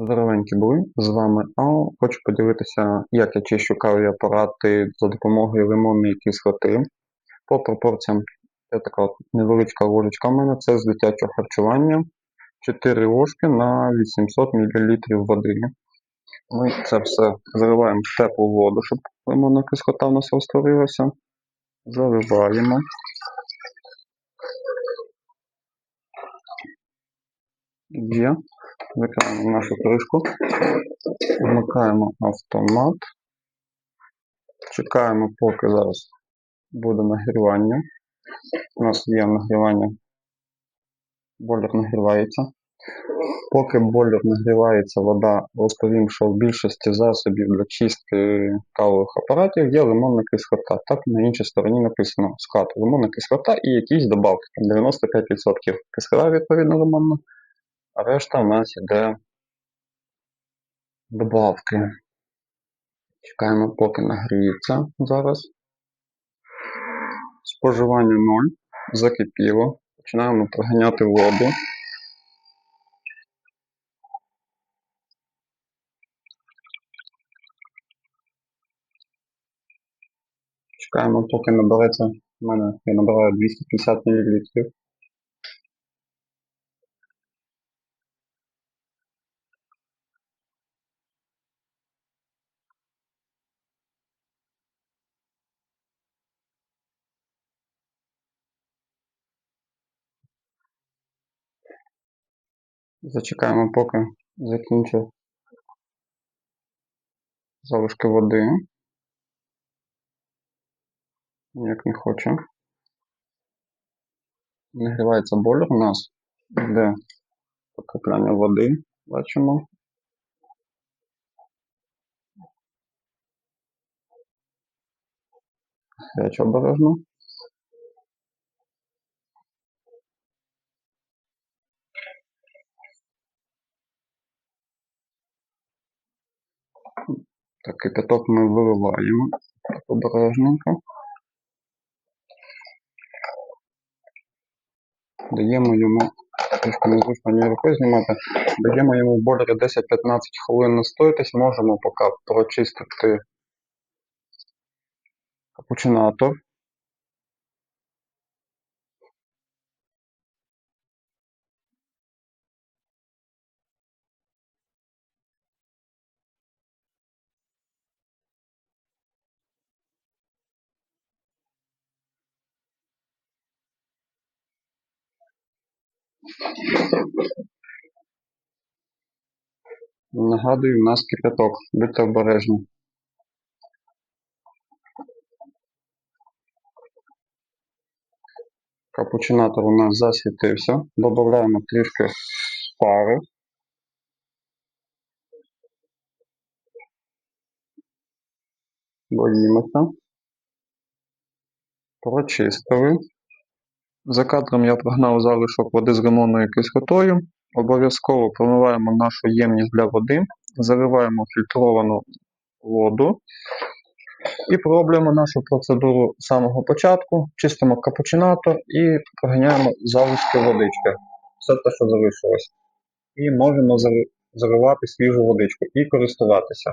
Здоровенькі були, з вами Ао. Хочу поділитися, як я чищу кавові апарати за допомогою лимонної кислоти. По пропорціям це така невеличка ложечка в мене, це з дитячого харчування. 4 ложки на 800 мл води. Ми це все заливаємо в теплу воду, щоб лимонна кислота в нас розтворилася. Заливаємо. Є. Закриваємо нашу кришку. Вмикаємо автомат. Чекаємо, поки зараз буде нагрівання. У нас є нагрівання. Бойлер нагрівається. Поки бойлер нагрівається вода, розповім, що в більшості засобів для чистки кавових апаратів є лимонна кислота. Так на іншій стороні написано склад лимонна кислота і якісь добавки. 95% кислота, відповідно, лимонна, а решта в нас іде добавки. Чекаємо, поки нагріється зараз. Споживання 0. Закипіло. Починаємо проганяти воду. Чекаємо, поки набереться. У мене я набираю 250 мл. Зачекаємо, поки закінчить залишки води. Ніяк не хоче. Нагрівається бойлер у нас, йде потрапляння води, бачимо. Гаряче обережно. Так, кипяток ми виливаємо обережненько. Даємо йому, трішки незручно однією рукою знімати, даємо йому в бойлері 10-15 хвилин настоїтись, можемо поки прочистити капучинатор. Нагадую, у нас кипяток, будьте обережні. Капучинатор у нас засвітився. Додаємо трішки пари. Боїмося. Прочистили. За кадром я прогнав залишок води з лимонною кислотою. Обов'язково промиваємо нашу ємність для води, заливаємо фільтровану воду і пробуємо нашу процедуру з самого початку, чистимо капучинатор і проганяємо залишки водички. Все те, що залишилось. І можемо зали- заливати свіжу водичку і користуватися.